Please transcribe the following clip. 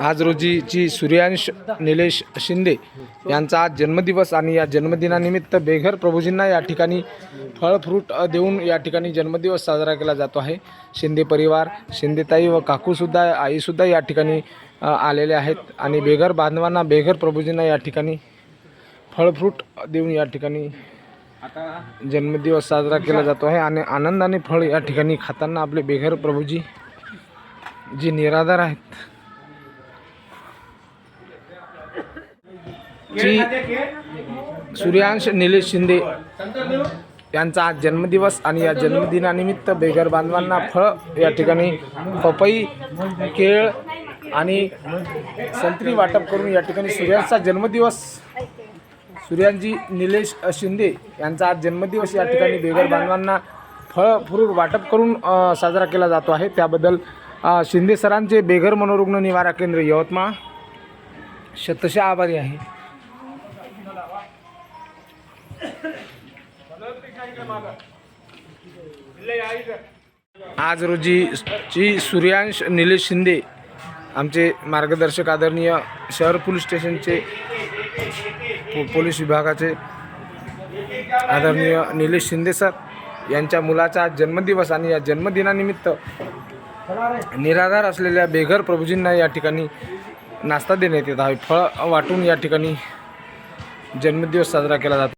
आज रोजीची सूर्यांश निलेश शिंदे यांचा आज जन्मदिवस आणि या जन्मदिनानिमित्त बेघर प्रभूजींना या ठिकाणी फळ फ्रूट देऊन या ठिकाणी जन्मदिवस साजरा केला जातो आहे. शिंदे परिवार शिंदेताई व काकूसुद्धा आईसुद्धा या ठिकाणी आलेले आहेत आणि बेघर बांधवांना बेघर प्रभूजींना या ठिकाणी फळ फ्रूट देऊन या ठिकाणी जन्मदिवस साजरा केला जातो आहे आणि आनंदाने फळ या ठिकाणी खाताना आपले बेघर प्रभूजी जी निराधार आहेत. जी सूर्यांश निलेश शिंदे यांचा आज जन्मदिवस आणि या जन्मदिनानिमित्त बेघर बांधवांना फळ या ठिकाणी पपई केळ आणि संत्री वाटप करून या ठिकाणी सूर्यांचा जन्मदिवस. सूर्यांजी निलेश शिंदे यांचा आज जन्मदिवस. या ठिकाणी बेघर बांधवांना फळ फ्रूट वाटप करून साजरा केला जातो आहे. त्याबद्दल शिंदे सरांचे बेघर मनोरुग्ण निवारा केंद्र यवतमाळ. शतशः आभारी आहे. आज रोजी ची सूर्यांश निलेश शिंदे आमचे मार्गदर्शक आदरणीय शहर पोलीस स्टेशनचे पो- पोलीस विभागाचे आदरणीय निलेश शिंदे सर यांच्या मुलाचा आज जन्मदिवस आणि या जन्मदिनानिमित्त निराधार असलेल्या बेघर प्रभूजींना या ठिकाणी नाश्ता देण्यात येत आहे. फळ वाटून या ठिकाणी जन्मदिवस साजरा केला जातो.